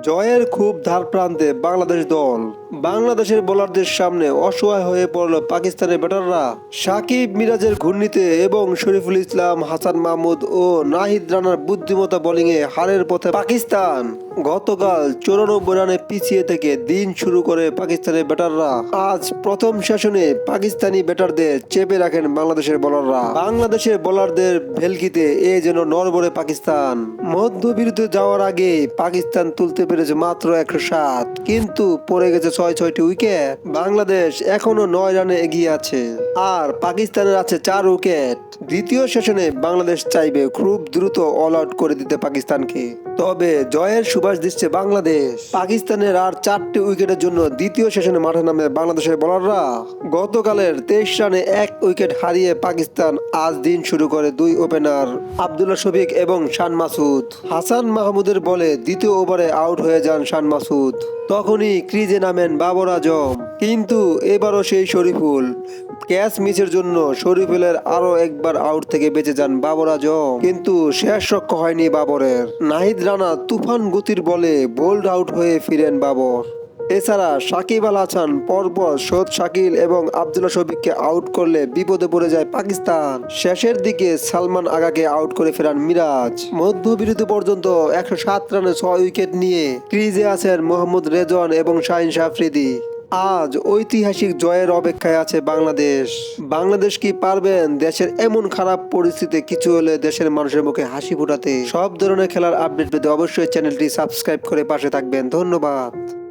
জয়ের খুব ধার প্রান্তে বাংলাদেশ দল। বাংলাদেশের বোলারদের সামনে অসহায় হয়ে পড়ল পাকিস্তানের ব্যাটাররা। সাকিব মিরাজের ঘূর্ণিতে এবং শরীফুল ইসলাম, হাসান মাহমুদ ও নাহিদ রানার বুদ্ধিমত্তা বোলিংয়ে হারের পথে পাকিস্তান গতকাল চৌরানব্বই রানে পিছিয়ে থেকে দিন শুরু করে পাকিস্তানের ব্যাটাররা। আজ প্রথম সেশনে পাকিস্তানি ব্যাটারদের চেপে রাখেন বাংলাদেশের বোলাররা। বাংলাদেশের বোলারদের ভেলকিতে এ যেন নরবরে পাকিস্তান। মধ্যবিরুদ্ধে যাওয়ার আগে পাকিস্তান তুলতে পেরেছে মাত্র একশো সাত, কিন্তু পড়ে গেছে ছয় ছয়টি উইকেট। বাংলাদেশ এখনও নয় রানে এগিয়ে আছে। আর পাকিস্তানের আছে চার উইকেট। দ্বিতীয় সেশনে বাংলাদেশ চাইবে খুব দ্রুত অল আউট করে দিতে পাকিস্তানকে। তবে জয়ের সুবাস দিচ্ছে বাংলাদেশ। পাকিস্তানের আর চারটি উইকেটের জন্য দ্বিতীয় সেশনে মাঠে নামে বাংলাদেশের বোলাররা। গতকালের তেইশ রানে এক উইকেট হারিয়ে পাকিস্তান আজ দিন শুরু করে দুই ওপেনার, আবদুল্লাহ শফিক এবং শান মাসুদ। হাসান মাহমুদের বলে দ্বিতীয় ওভারে আউট হয়ে যান শান মাসুদ। তখনই ক্রিজে নামেন বাবর আজম। কিন্তু এবারও সেই শরীফুল। ক্যাচ মিসের জন্য শরীফুলের আরও একবার আউট থেকে বেঁচে যান বাবর আজম। কিন্তু শেষ রক্ষ হয়নি বাবরের। নাহিদ রানা তুফান গতির বলে বোল্ড আউট হয়ে ফিরেন বাবর। এছাড়া সাকিব আল হাসান, পরপর সৈয়দ শাকিল এবং আবদুল্লাহ শফিককে আউট করলে বিপদে পড়ে যায় পাকিস্তান। শেষের দিকে সালমান আগাকে আউট করে ফেরান মিরাজ। মধ্যবিরতি পর্যন্ত একশো সাত রানে ছয় উইকেট নিয়ে ক্রিজে আছেন মোহাম্মদ রেজওয়ান এবং শাহিন শাফরিদি। আজ ঐতিহাসিক জয়ের অপেক্ষায় আছে বাংলাদেশ। বাংলাদেশ কি পারবেন? দেশের এমন খারাপ পরিস্থিতি কিছু হলে দেশের মানুষের মুখে হাসি ফোটাতে। সব ধরনের খেলার আপডেট পেতে অবশ্যই চ্যানেলটি সাবস্ক্রাইব করে পাশে থাকবেন। ধন্যবাদ।